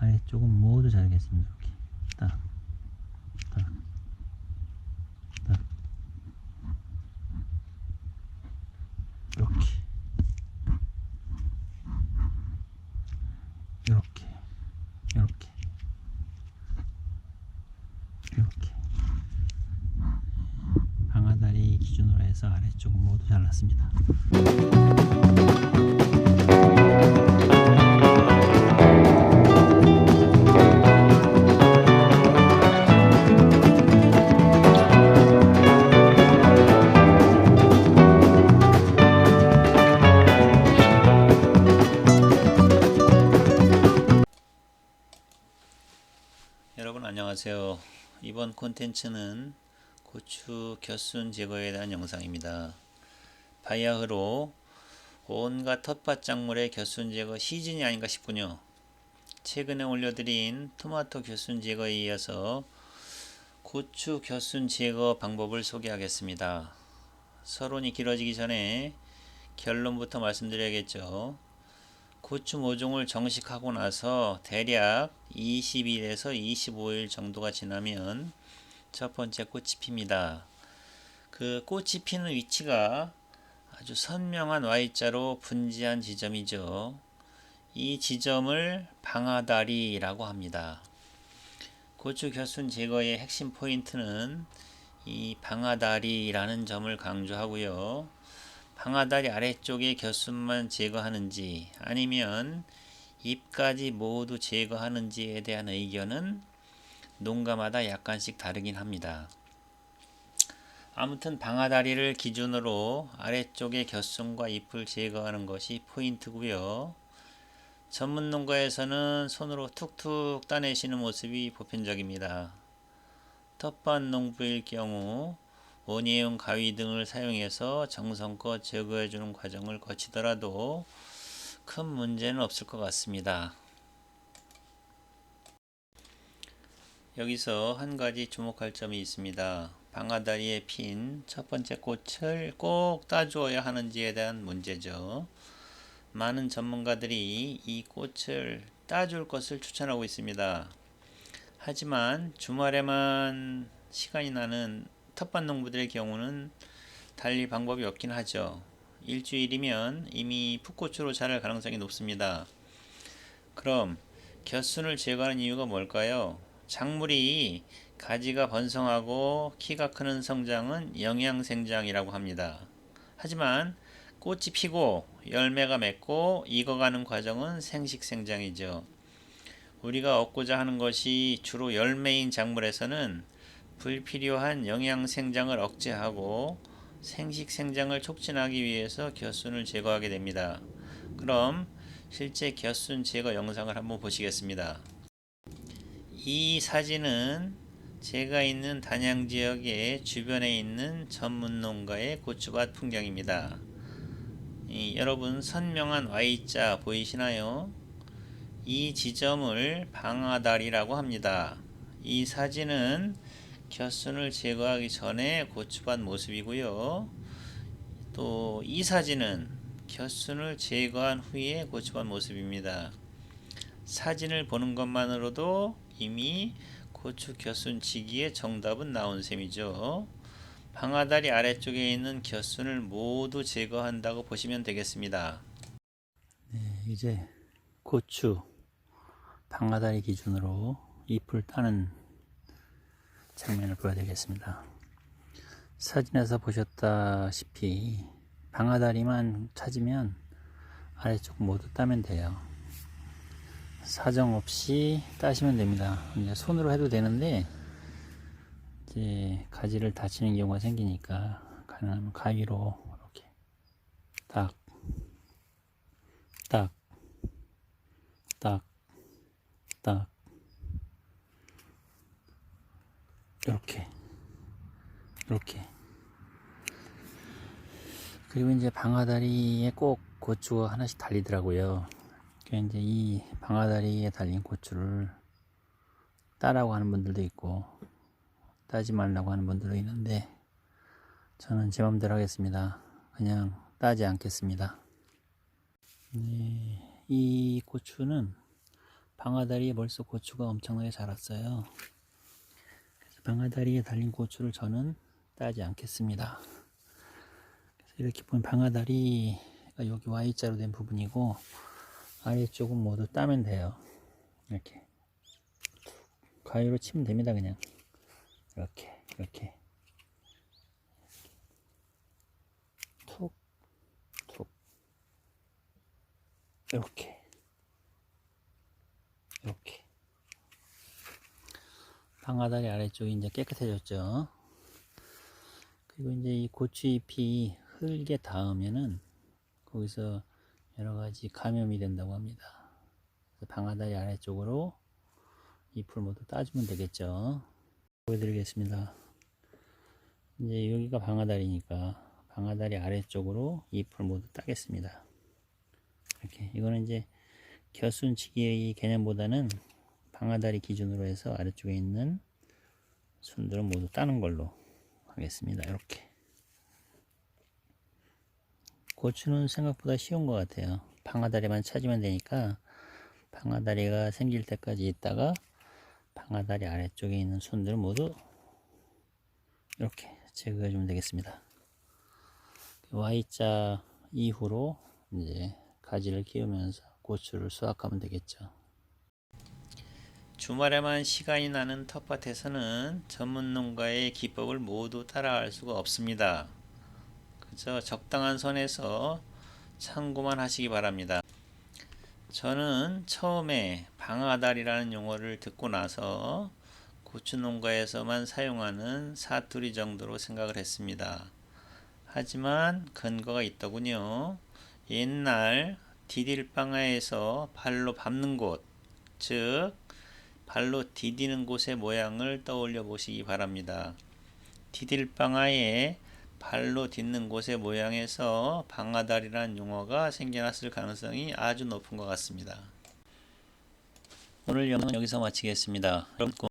아래쪽은 모두 자르겠습니다. 이렇게. 딱, 딱, 딱, 이렇게, 이렇게, 이렇게, 이렇게. 방아다리 기준으로 해서 아래쪽은 모두 잘랐습니다. 안녕하세요. 이번 콘텐츠는 고추 겨순 제거에 대한 영상입니다. 바야흐로 온갖 텃밭 작물의 겨순 제거 시즌이 아닌가 싶군요. 최근에 올려드린 토마토 겨순 제거에 이어서 고추 겨순 제거 방법을 소개하겠습니다. 서론이 길어지기 전에 결론부터 말씀드려야겠죠. 고추 모종을 정식하고 나서 대략 20일에서 25일 정도가 지나면 첫 번째 꽃이 핍니다. 그 꽃이 피는 위치가 아주 선명한 Y자로 분지한 지점이죠. 이 지점을 방아다리라고 합니다. 고추 겨순 제거의 핵심 포인트는 이 방아다리라는 점을 강조하고요. 방아다리 아래쪽의 겨순만 제거하는지 아니면 잎까지 모두 제거하는지에 대한 의견은 농가마다 약간씩 다르긴 합니다. 아무튼 방아다리를 기준으로 아래쪽의 겨순과 잎을 제거하는 것이 포인트고요. 전문 농가에서는 손으로 툭툭 따내시는 모습이 보편적입니다. 텃밭 농부일 경우 원예용 가위 등을 사용해서 정성껏 제거해 주는 과정을 거치더라도 큰 문제는 없을 것 같습니다. 여기서 한 가지 주목할 점이 있습니다. 방아다리에 핀 첫 번째 꽃을 꼭 따주어야 하는지에 대한 문제죠. 많은 전문가들이 이 꽃을 따줄 것을 추천하고 있습니다. 하지만 주말에만 시간이 나는 텃밭 농부들의 경우는 달리 방법이 없긴 하죠. 일주일이면 이미 풋꽃으로 자랄 가능성이 높습니다. 그럼 겨순을 제거하는 이유가 뭘까요? 작물이 가지가 번성하고 키가 크는 성장은 영양생장이라고 합니다. 하지만 꽃이 피고 열매가 맺고 익어가는 과정은 생식생장이죠. 우리가 얻고자 하는 것이 주로 열매인 작물에서는 불필요한 영양 생장을 억제하고 생식 생장을 촉진하기 위해서 겨순을 제거하게 됩니다. 그럼 실제 겨순 제거 영상을 한번 보시겠습니다. 이 사진은 제가 있는 단양 지역의 주변에 있는 전문 농가의 고추밭 풍경입니다. 이, 여러분 선명한 Y자 보이시나요? 이 지점을 방아다리라고 합니다. 이 사진은 겨순을 제거하기 전에 고추밭 모습이고요. 또 이 사진은 겨순을 제거한 후에 고추밭 모습입니다. 사진을 보는 것만으로도 이미 고추 겨순 지기의 정답은 나온 셈이죠. 방아다리 아래쪽에 있는 겨순을 모두 제거한다고 보시면 되겠습니다. 네, 이제 고추 방아다리 기준으로 잎을 따는 장면을 보여드리겠습니다. 사진에서 보셨다시피 방아다리만 찾으면 아래쪽 모두 따면 돼요. 사정 없이 따시면 됩니다. 이제 손으로 해도 되는데 이제 가지를 다치는 경우가 생기니까 가능하면 가위로 이렇게 딱, 딱, 딱, 딱 이렇게 이렇게 그리고 이제 방아다리에 꼭 고추가 하나씩 달리더라고요. 그 이제 이 방아다리에 달린 고추를 따라고 하는 분들도 있고 따지 말라고 하는 분들도 있는데 저는 제 맘대로 하겠습니다. 그냥 따지 않겠습니다. 네, 이 고추는 방아다리에 벌써 고추가 엄청나게 자랐어요. 방아다리에 달린 고추를 저는 따지 않겠습니다. 이렇게 보면 방아다리가 여기 Y자로 된 부분이고 아래쪽은 모두 따면 돼요. 이렇게 가위로 치면 됩니다. 그냥 이렇게 이렇게 툭툭 이렇게 이렇게 방아다리 아래쪽이 이제 깨끗해졌죠. 그리고 이제 이 고추 잎이 흙에 닿으면은 거기서 여러 가지 감염이 된다고 합니다. 방아다리 아래쪽으로 잎을 모두 따주면 되겠죠. 보여드리겠습니다. 이제 여기가 방아다리니까 방아다리 아래쪽으로 잎을 모두 따겠습니다. 이렇게 이거는 이제 겨순치기의 개념보다는 방아다리 기준으로 해서 아래쪽에 있는 순들은 모두 따는 걸로 하겠습니다. 이렇게 고추는 생각보다 쉬운 것 같아요. 방아다리만 찾으면 되니까 방아다리가 생길 때까지 있다가 방아다리 아래쪽에 있는 순들 모두 이렇게 제거해 주면 되겠습니다. Y자 이후로 이제 가지를 키우면서 고추를 수확하면 되겠죠. 주말에만 시간이 나는 텃밭에서는 전문 농가의 기법을 모두 따라할 수가 없습니다. 그저 적당한 선에서 참고만 하시기 바랍니다. 저는 처음에 방아다리라는 용어를 듣고 나서 고추 농가에서만 사용하는 사투리 정도로 생각을 했습니다. 하지만 근거가 있더군요. 옛날 디딜방아에서 발로 밟는 곳, 즉 발로 디디는 곳의 모양을 떠올려 보시기 바랍니다. 디딜 방아에 발로 딛는 곳의 모양에서 방아다리라는 용어가 생겨났을 가능성이 아주 높은 것 같습니다. 오늘 영상은 여기서 마치겠습니다. 여러분